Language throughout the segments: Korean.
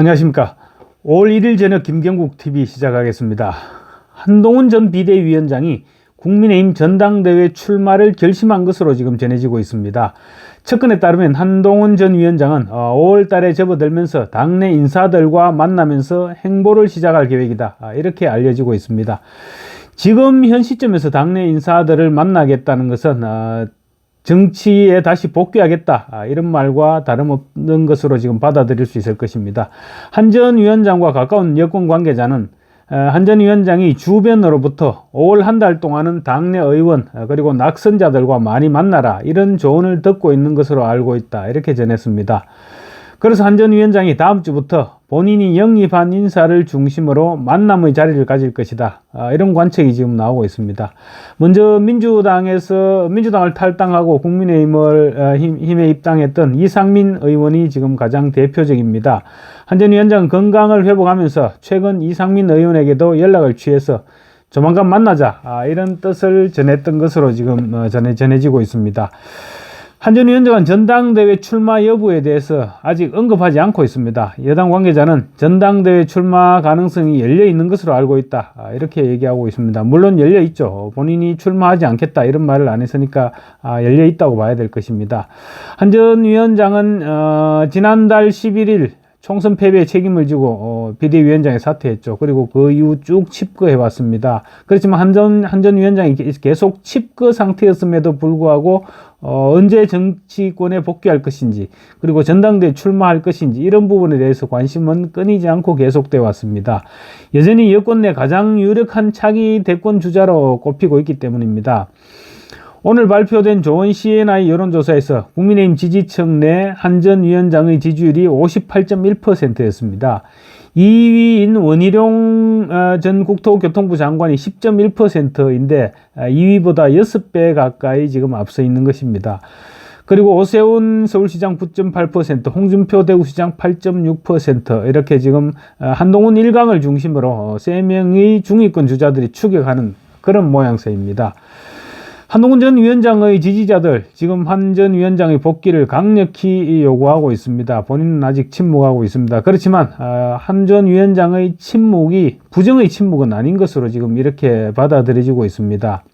안녕하십니까. 5월 1일 저녁 김경국 TV 시작하겠습니다. 한동훈 전 비대위원장이 국민의힘 전당대회 출마를 결심한 것으로 지금 전해지고 있습니다. 측근에 따르면 한동훈 전 위원장은 5월 달에 접어들면서 당내 인사들과 만나면서 행보를 시작할 계획이다. 아, 이렇게 알려지고 있습니다. 지금 현 시점에서 당내 인사들을 만나겠다는 것은 어, 정치에 다시 복귀하겠다 아, 이런 말과 다름없는 것으로 지금 받아들일 수 있을 것입니다. 한 전 위원장과 가까운 여권 관계자는 어, 한전 위원장이 주변으로부터 5월 한 달 동안은 당내 의원 어, 그리고 낙선자들과 많이 만나라 이런 조언을 듣고 있는 것으로 알고 있다 이렇게 전했습니다. 그래서 한 전 위원장이 다음 주부터 본인이 영입한 인사를 중심으로 만남의 자리를 가질 것이다. 아, 이런 관측이 지금 나오고 있습니다. 먼저 민주당에서 민주당을 탈당하고 국민의힘을 어, 힘, 힘에 입당했던 이상민 의원이 지금 가장 대표적입니다. 한 전 위원장 건강을 회복하면서 최근 이상민 의원에게도 연락을 취해서 조만간 만나자 아, 이런 뜻을 전했던 것으로 지금 어, 전해 전해지고 있습니다. 한전 위원장은 전당대회 출마 여부에 대해서 아직 언급하지 않고 있습니다. 여당 관계자는 전당대회 출마 가능성이 열려 있는 것으로 알고 있다. 아, 이렇게 얘기하고 있습니다. 물론 열려 있죠. 본인이 출마하지 않겠다 이런 말을 안 했으니까 아, 열려 있다고 봐야 될 것입니다. 한전 위원장은 어, 지난달 11일 총선 패배에 책임을 지고 어, 비대위원장에 사퇴했죠. 그리고 그 이후 쭉 칩거해 왔습니다. 그렇지만 한전 한전 위원장이 계속 칩거 상태였음에도 불구하고 어, 언제 정치권에 복귀할 것인지 그리고 전당대에 출마할 것인지 이런 부분에 대해서 관심은 끊이지 않고 계속돼 왔습니다. 여전히 여권 내 가장 유력한 차기 대권 주자로 꼽히고 있기 때문입니다. 오늘 발표된 조원 CNI 여론조사에서 국민의힘 지지층 내 한전 위원장의 지지율이 58.1%였습니다. 2위인 원희룡 어, 전 국토교통부 장관이 10.1%인데 2위보다 6배 가까이 지금 앞서 있는 것입니다. 그리고 오세훈 서울시장 9.8%, 홍준표 대구시장 8.6% 이렇게 지금 어, 한동훈 일강을 중심으로 3명의 중위권 주자들이 추격하는 그런 모양새입니다. 한동훈 전 위원장의 지지자들 지금 한 전 위원장의 복귀를 강력히 요구하고 있습니다. 본인은 아직 침묵하고 있습니다. 그렇지만 아, 한전 위원장의 침묵이 부정의 침묵은 아닌 것으로 지금 이렇게 받아들여지고 있습니다.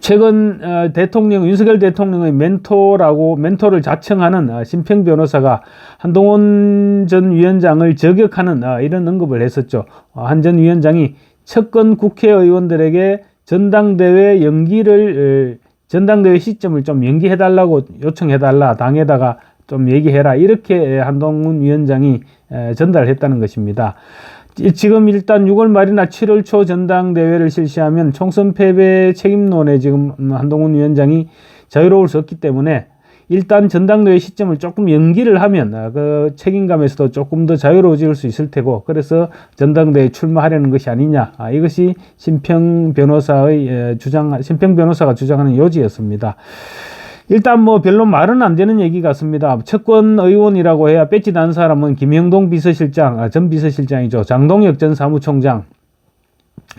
최근 어, 대통령 윤석열 대통령의 멘토라고 멘토를 자청하는 어, 심평 변호사가 한동훈 전 위원장을 저격하는 어, 이런 언급을 했었죠. 한 전 위원장이 측근 국회의원들에게 전당대회 연기를 전당대회 시점을 좀 연기해 달라고 요청해 달라 당에다가 좀 얘기해라 이렇게 한동훈 위원장이 전달했다는 것입니다. 지금 일단 6월 말이나 7월 초 전당대회를 실시하면 총선 패배 책임론에 지금 한동훈 위원장이 자유로울 수 없기 때문에 일단 전당대회 시점을 조금 연기를 하면 아, 그 책임감에서도 조금 더 자유로워질 수 있을 테고 그래서 전당대회 출마하려는 것이 아니냐 아, 이것이 심평 변호사의 주장 심평 변호사가 주장하는 요지였습니다. 일단 뭐 별로 말은 안 되는 얘기 같습니다. 채권 의원이라고 해야 뺏지 난 사람은 김영동 비서실장, 아, 전 비서실장이죠. 장동혁 전 사무총장,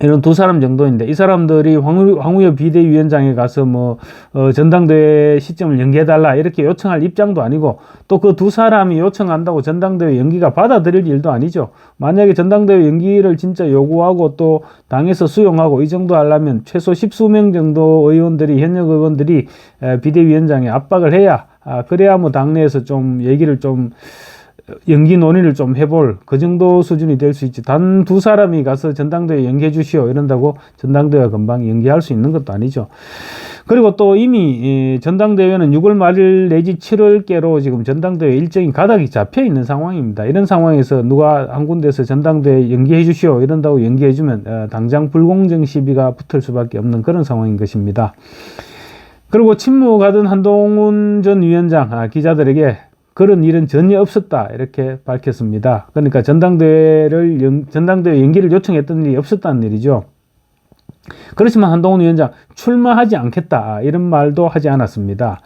이런 두 사람 정도인데 이 사람들이 황우, 황우여 비대위원장에 가서 뭐 어, 전당대회 시점을 연기해달라 이렇게 요청할 입장도 아니고 또 그 두 사람이 요청한다고 전당대회 연기가 받아들일 일도 아니죠. 만약에 전당대회 연기를 진짜 요구하고 또 당에서 수용하고 이 정도 하려면 최소 십수명 정도 의원들이 현역 의원들이 비대위원장에 압박을 해야 아, 그래야 뭐 당내에서 좀 얘기를 좀 연기 논의를 좀 해볼 그 정도 수준이 될 수 있지. 단 두 사람이 가서 전당대회 연기해 주시오 이런다고 전당대회 금방 연기할 수 있는 것도 아니죠. 그리고 또 이미 전당대회는 6월 말 내지 7월께로 지금 전당대회 일정이 가닥이 잡혀 있는 상황입니다. 이런 상황에서 누가 한 군데서 전당대회 연기해 주시오 이런다고 연기해 주면 어, 당장 불공정 시비가 붙을 수밖에 없는 그런 상황인 것입니다. 그리고 침묵하던 한동훈 전 위원장 아, 기자들에게 그런 일은 전혀 없었다 이렇게 밝혔습니다. 그러니까 전당대회를 연, 전당대회 연기를 요청했던 일이 없었다는 일이죠. 그렇지만 한동훈 위원장 출마하지 않겠다 이런 말도 하지 않았습니다.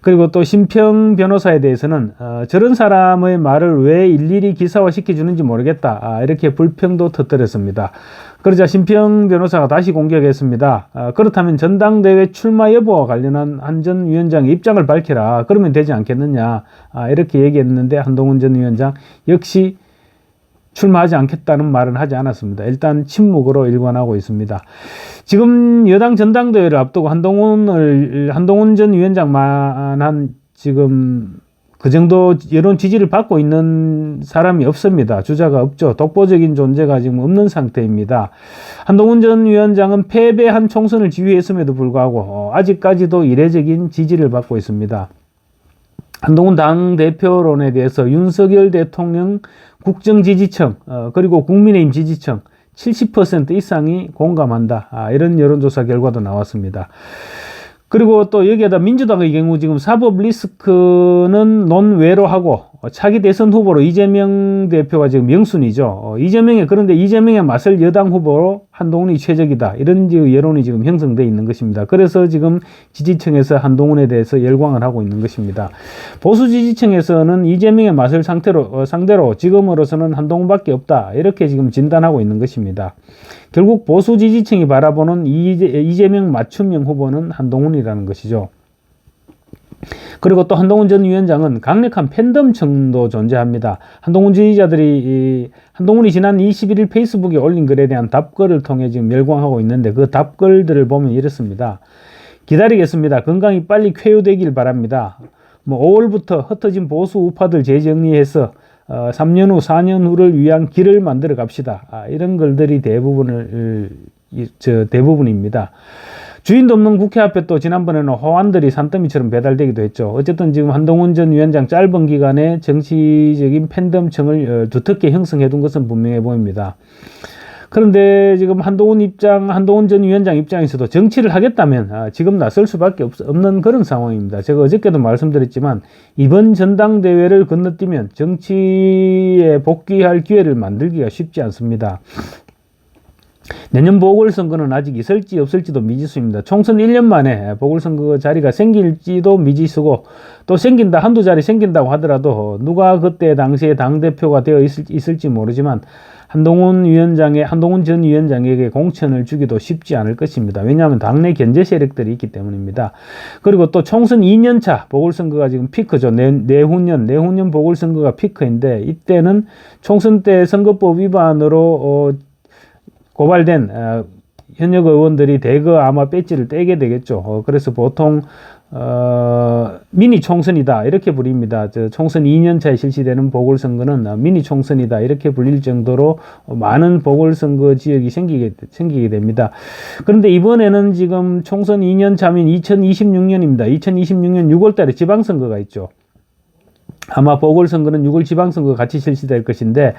그리고 또 심평 변호사에 대해서는 어, 저런 사람의 말을 왜 일일이 기사화 시켜주는지 모르겠다 아, 이렇게 불평도 터뜨렸습니다. 그러자 심평 변호사가 다시 공격했습니다. 어, 그렇다면 전당대회 출마 여부와 관련한 한 전 위원장의 입장을 밝혀라. 그러면 되지 않겠느냐. 아, 이렇게 얘기했는데 한동훈 전 위원장 역시 출마하지 않겠다는 말은 하지 않았습니다. 일단 침묵으로 일관하고 있습니다. 지금 여당 전당대회를 앞두고 한동훈을 한동훈 전 위원장만한 지금 그 정도 여론 지지를 받고 있는 사람이 없습니다. 주자가 없죠. 독보적인 존재가 지금 없는 상태입니다. 한동훈 전 위원장은 패배한 총선을 지휘했음에도 불구하고 어, 아직까지도 이례적인 지지를 받고 있습니다. 한동훈 당 대표론에 대해서 윤석열 대통령 국정지지층 어, 그리고 국민의힘 지지층 70% 이상이 공감한다. 아, 이런 여론조사 결과도 나왔습니다. 그리고 또 여기에다 민주당의 경우 지금 사법 리스크는 논외로 하고 차기 대선 후보로 이재명 대표가 지금 명순이죠. 어, 이재명의 그런데 이재명의 맞설 여당 후보로 한동훈이 최적이다. 이런 여론이 지금 형성돼 있는 것입니다. 그래서 지금 지지층에서 한동훈에 대해서 열광을 하고 있는 것입니다. 보수 지지층에서는 이재명의 맞설 상태로 어, 상대로 지금으로서는 한동훈밖에 없다. 이렇게 지금 진단하고 있는 것입니다. 결국 보수 지지층이 바라보는 이재, 명 맞춤형 후보는 한동훈이라는 것이죠. 그리고 또 한동훈 전 위원장은 강력한 팬덤층도 존재합니다. 한동훈 지지자들이 한동훈이 지난 21일 페이스북에 올린 글에 대한 답글을 통해 지금 멸광하고 있는데 그 답글들을 보면 이렇습니다. 기다리겠습니다. 건강이 빨리 쾌유되길 바랍니다. 뭐 5월부터 흩어진 보수 우파들 재정리해서 어, 3년 후, 4년 후를 위한 길을 만들어 갑시다. 아, 이런 글들이 대부분을, 저, 대부분입니다. 주인도 없는 국회 앞에 또 지난번에는 호환들이 산더미처럼 배달되기도 했죠. 어쨌든 지금 한동훈 전 위원장 짧은 기간에 정치적인 팬덤층을 어, 두텁게 형성해 둔 것은 분명해 보입니다. 그런데 지금 한동훈 입장, 한동훈 전 위원장 입장에서도 정치를 하겠다면 아, 지금 나설 수밖에 없, 없는 그런 상황입니다. 제가 어저께도 말씀드렸지만 이번 전당대회를 건너뛰면 정치에 복귀할 기회를 만들기가 쉽지 않습니다. 내년 보궐선거는 아직 있을지 없을지도 미지수입니다. 총선 1년 만에 보궐선거 자리가 생길지도 미지수고 또 생긴다 한두 자리 생긴다고 하더라도 누가 그때 당시에 당대표가 되어 있을, 지 모르지만 한동훈 위원장의 한동훈 전 위원장에게 공천을 주기도 쉽지 않을 것입니다. 왜냐하면 당내 견제 세력들이 있기 때문입니다. 그리고 또 총선 2년차 보궐선거가 지금 피크죠. 내, 내후년 내후년 보궐선거가 피크인데 이때는 총선 때 선거법 위반으로 어, 고발된 어, 현역 의원들이 대거 아마 배지를 떼게 되겠죠. 어, 그래서 보통 어, 미니 총선이다 이렇게 부릅니다. 저 총선 2년 차에 실시되는 보궐선거는 미니 총선이다 이렇게 불릴 정도로 많은 보궐선거 지역이 생기게 생기게 됩니다. 그런데 이번에는 지금 총선 2년 차면 2026년입니다. 2026년 6월달에 지방선거가 있죠. 아마 보궐선거는 6월 지방선거 같이 실시될 것인데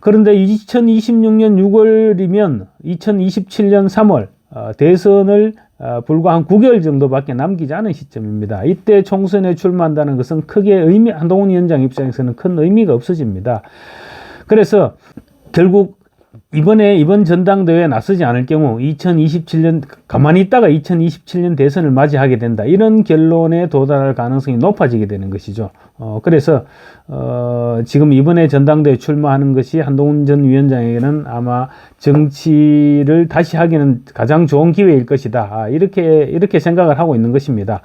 그런데 2026년 6월이면 2027년 3월 어, 대선을 어, 불과 한 9개월 정도밖에 남기지 않은 시점입니다. 이때 총선에 출마한다는 것은 크게 의미, 한동훈 위원장 입장에서는 큰 의미가 없어집니다. 그래서 결국 이번에 이번 전당대회에 나서지 않을 경우 2027년 가만히 있다가 2027년 대선을 맞이하게 된다 이런 결론에 도달할 가능성이 높아지게 되는 것이죠. 어, 그래서 어, 지금 이번에 전당대회 출마하는 것이 한동훈 전 위원장에게는 아마 정치를 다시 하기는 가장 좋은 기회일 것이다. 아, 이렇게 이렇게 생각을 하고 있는 것입니다.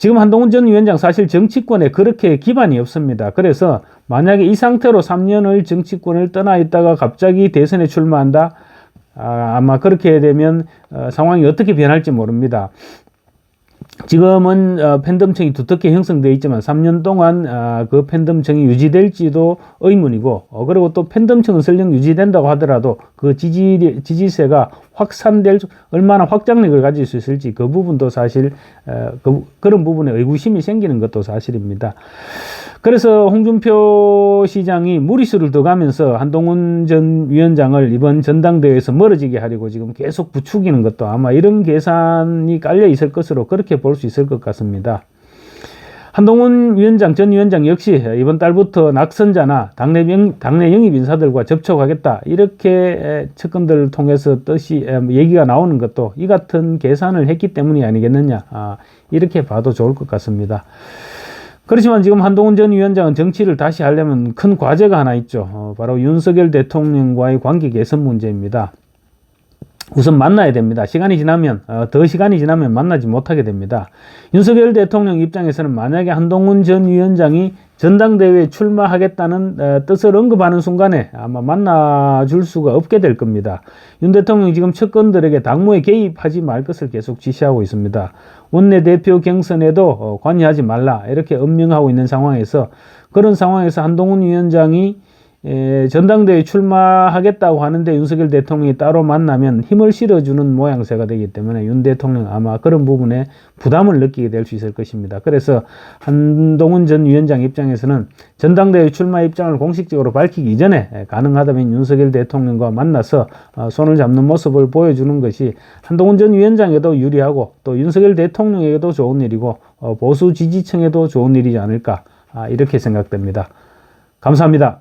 지금 한동훈 전 위원장 사실 정치권에 그렇게 기반이 없습니다. 그래서 만약에 이 상태로 3년을 정치권을 떠나 있다가 갑자기 대선에 출마한다? 아, 마 그렇게 되면 어, 상황이 어떻게 변할지 모릅니다. 지금은 어, 팬덤층이 두텁게 형성되어 있지만 3년 동안 어, 그 팬덤층이 유지될지도 의문이고 어, 그리고 또 팬덤층은 설령 유지된다고 하더라도 그 지지 지지세가 확산될 얼마나 확장력을 가질 수 있을지 그 부분도 사실 어, 그, 그런 부분에 의구심이 생기는 것도 사실입니다. 그래서 홍준표 시장이 무리수를 더 가면서 한동훈 전 위원장을 이번 전당대회에서 멀어지게 하려고 지금 계속 부추기는 것도 아마 이런 계산이 깔려 있을 것으로 그렇게 볼 수 있을 것 같습니다. 한동훈 위원장 전 위원장 역시 이번 달부터 낙선자나 당내, 영, 당내 영입 인사들과 접촉하겠다 이렇게 측근들을 통해서 뜻이 얘기가 나오는 것도 이 같은 계산을 했기 때문이 아니겠느냐 아, 이렇게 봐도 좋을 것 같습니다. 그렇지만 지금 한동훈 전 위원장은 정치를 다시 하려면 큰 과제가 하나 있죠. 어, 바로 윤석열 대통령과의 관계 개선 문제입니다. 우선 만나야 됩니다. 시간이 지나면 어, 더 시간이 지나면 만나지 못하게 됩니다. 윤석열 대통령 입장에서는 만약에 한동훈 전 위원장이 전당대회에 출마하겠다는 어, 뜻을 언급하는 순간에 아마 만나줄 수가 없게 될 겁니다. 윤 대통령이 지금 측근들에게 당무에 개입하지 말 것을 계속 지시하고 있습니다. 원내대표 경선에도 어, 관여하지 말라 이렇게 엄명하고 있는 상황에서 그런 상황에서 한동훈 위원장이 에, 전당대회 출마하겠다고 하는데 윤석열 대통령이 따로 만나면 힘을 실어주는 모양새가 되기 때문에 윤 대통령 아마 그런 부분에 부담을 느끼게 될 수 있을 것입니다. 그래서 한동훈 전 위원장 입장에서는 전당대회 출마 입장을 공식적으로 밝히기 이전에 에, 가능하다면 윤석열 대통령과 만나서 어, 손을 잡는 모습을 보여주는 것이 한동훈 전 위원장에도 유리하고 또 윤석열 대통령에게도 좋은 일이고 어, 보수 지지층에도 좋은 일이지 않을까 아, 이렇게 생각됩니다. 감사합니다.